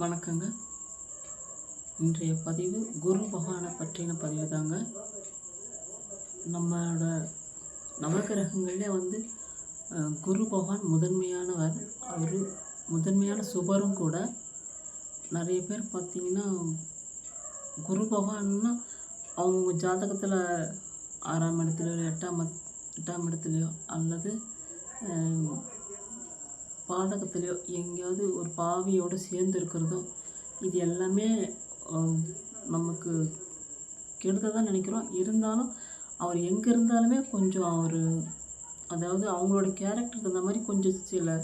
வணக்கங்க. இன்றைய பதிவு குரு பகவானை பற்றின பதிவு தாங்க நம்மளோட நவகிரகங்கள்லே வந்து குரு பகவான் முதன்மையானவர். அவர் முதன்மையான சுபரும் கூட. நிறைய பேர் பார்த்திங்கன்னா குரு பகவான்னா அவங்க ஜாதகத்தில் ஆறாம் இடத்துலையோ எட்டாம் எட்டாம் இடத்துலையோ அல்லது பாதகத்துலேயோ எங்கேயாவது ஒரு பாவியோடு சேர்ந்து இருக்கிறதோ இது எல்லாமே நமக்கு கெடுதல் தான் நினைக்கிறோம். இருந்தாலும் அவர் எங்கே இருந்தாலுமே கொஞ்சம் அவர் அதாவது அவங்களோட கேரக்டருக்கு தகுந்த மாதிரி கொஞ்சம் சில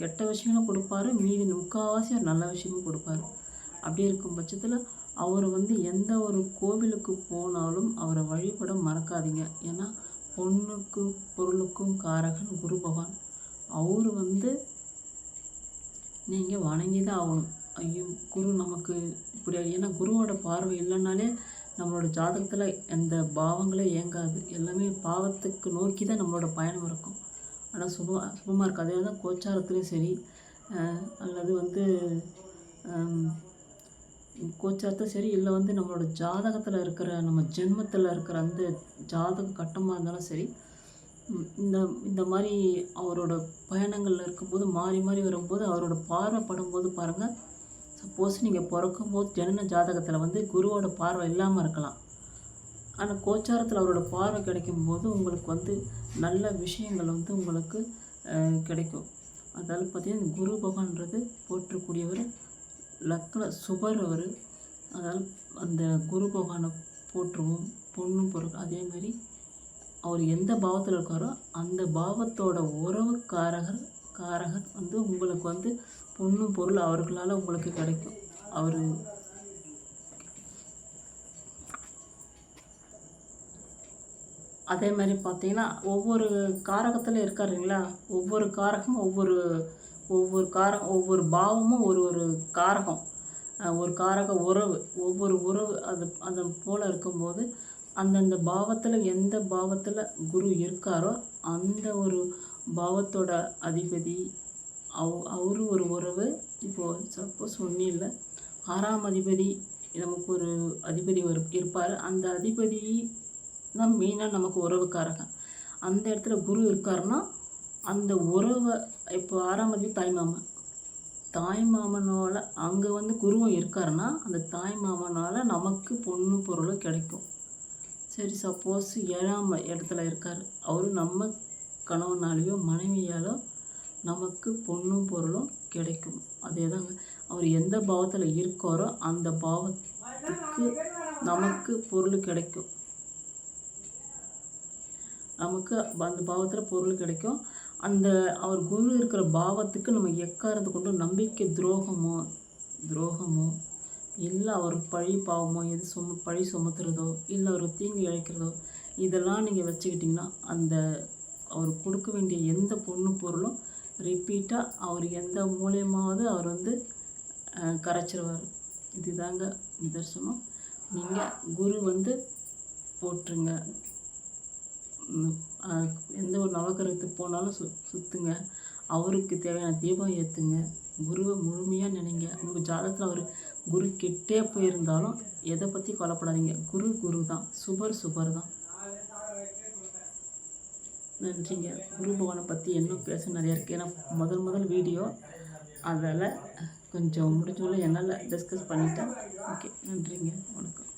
கெட்ட விஷயங்களும் கொடுப்பாரு. மீதி முக்கால்வாசி அவர் நல்ல விஷயமும் கொடுப்பாரு. அப்படி இருக்கும் பட்சத்தில் அவர் வந்து எந்த ஒரு கோவிலுக்கு போனாலும் அவரை வழிபட மறக்காதீங்க. ஏன்னா பொண்ணுக்கும் பொருளுக்கும் காரகன் குரு பகவான். அவர் வந்து நீங்கள் வணங்கி தான் ஆகணும். ஐயோ குரு நமக்கு இப்படி ஏன்னா குருவோட பார்வை இல்லைனாலே நம்மளோட ஜாதகத்தில் எந்த பாவங்களே இயங்காது. எல்லாமே பாவத்துக்கு நோக்கி தான் நம்மளோட பயணம் இருக்கும். ஆனால் சுப சுபமாக இருக்கு. அதே தான் கோச்சாரத்துலேயும் சரி அல்லது வந்து கோச்சாரத்தை கோச்சாரத்தும் சரி இல்லை வந்து நம்மளோட ஜாதகத்தில் இருக்கிற நம்ம ஜென்மத்தில் இருக்கிற அந்த ஜாதக கட்டமாக இருந்தாலும் சரி இந்த இந்த மாதிரி அவரோட பயணங்களில் இருக்கும்போது மாறி மாறி வரும்போது அவரோட பார்வை படும்போது பாருங்கள் சப்போஸ் நீங்கள் பிறக்கும்போது ஜனன ஜாதகத்தில் வந்து குருவோட பார்வை இல்லாமல் இருக்கலாம். ஆனால் கோச்சாரத்தில் அவரோட பார்வை கிடைக்கும் போது உங்களுக்கு வந்து நல்ல விஷயங்கள் வந்து உங்களுக்கு கிடைக்கும். அதாவது பார்த்தீங்கன்னா குரு பகவான்றது போற்றக்கூடியவர் லக்ன சுபர் அவர். அதால் அந்த குரு பகவானை போற்றுவோம் பொண்ணும் பொருள் அதே மாதிரி அவர் எந்த பாவத்தில் இருக்காரோ அந்த பாவத்தோட உறவுக்காரகர் காரகர் வந்து உங்களுக்கு வந்து பொண்ணு பொருள் அவர்களால் உங்களுக்கு கிடைக்கும். அவர் அதே மாதிரி பார்த்தீங்கன்னா ஒவ்வொரு காரகத்தில் இருக்காருங்களா ஒவ்வொரு காரகமும் ஒவ்வொரு ஒவ்வொரு காரகம் ஒவ்வொரு பாவமும் ஒரு ஒரு காரகம். ஒரு காரக உறவு ஒவ்வொரு உறவு அது அது போல் இருக்கும்போது அந்தந்த பாவத்தில் எந்த பாவத்தில் குரு இருக்காரோ அந்த ஒரு பாவத்தோட அதிபதி அவ் அவரு ஒரு உறவு. இப்போது சப்போஸ் ஒன்றும் இல்லை. ஆறாம் அதிபதி நமக்கு ஒரு அதிபதி ஒரு இருப்பார். அந்த அதிபதி தான் மெயினாக நமக்கு உறவுக்காரங்க. அந்த இடத்துல குரு இருக்காருன்னா அந்த உறவை இப்போ ஆறாம் அதிபதி தாய்மாமன் தாய்மாமனால் அங்கே வந்து குருவும் இருக்காருன்னா அந்த தாய்மாமனால் நமக்கு பொண்ணு பொருளும் கிடைக்கும். சரி சப்போஸ் ஏழாம் இடத்துல இருக்கார். அவர் நம்ம கணவனாலேயோ மனைவியாலோ நமக்கு பொண்ணும் பொருளும் கிடைக்கும். அதே தாங்க அவர் எந்த பாவத்தில் இருக்காரோ அந்த பாவத்துக்கு நமக்கு பொருள் கிடைக்கும். நமக்கு அந்த பாவத்தில் பொருள் கிடைக்கும். அந்த அவர் குரு இருக்கிற பாவத்துக்கு நம்ம எக்காரத்தை கொண்டு நம்பிக்கை துரோகமோ துரோகமோ இல்லை அவர் பழி பாவமோ எது சும பழி சுமத்துறதோ இல்லை அவர் தீங்கு இழைக்கிறதோ இதெல்லாம் நீங்கள் வச்சுக்கிட்டிங்கன்னா அந்த அவர் கொடுக்க வேண்டிய எந்த பொண்ணு பொருளும் ரிப்பீட்டாக அவர் எந்த மூலியமாவது அவர் வந்து கரைச்சிருவார். இதுதாங்க நிதர்சனம். நீங்கள் குரு வந்து போட்டுருங்க எந்த ஒரு நவகிரகத்துக்கு போனாலும் சு சுற்றுங்க அவருக்கு தேவையான தீபம் ஏற்றுங்க குருவை முழுமையாக நினைங்க. உங்கள் ஜாதகத்தில் அவர் குரு கெட்டே போயிருந்தாலும் எதை பற்றி கொலைப்படாதீங்க குரு குரு தான். சுபர் சுபர் தான். நன்றிங்க. குரு பகவானை பற்றி இன்னும் பேச நிறையா இருக்குது ஏன்னா முதல் முதல் வீடியோ. அதில் கொஞ்சம் முடிஞ்சவரை என்னால் டிஸ்கஸ் பண்ணிட்டேன். ஓகே நன்றிங்க. வணக்கம்.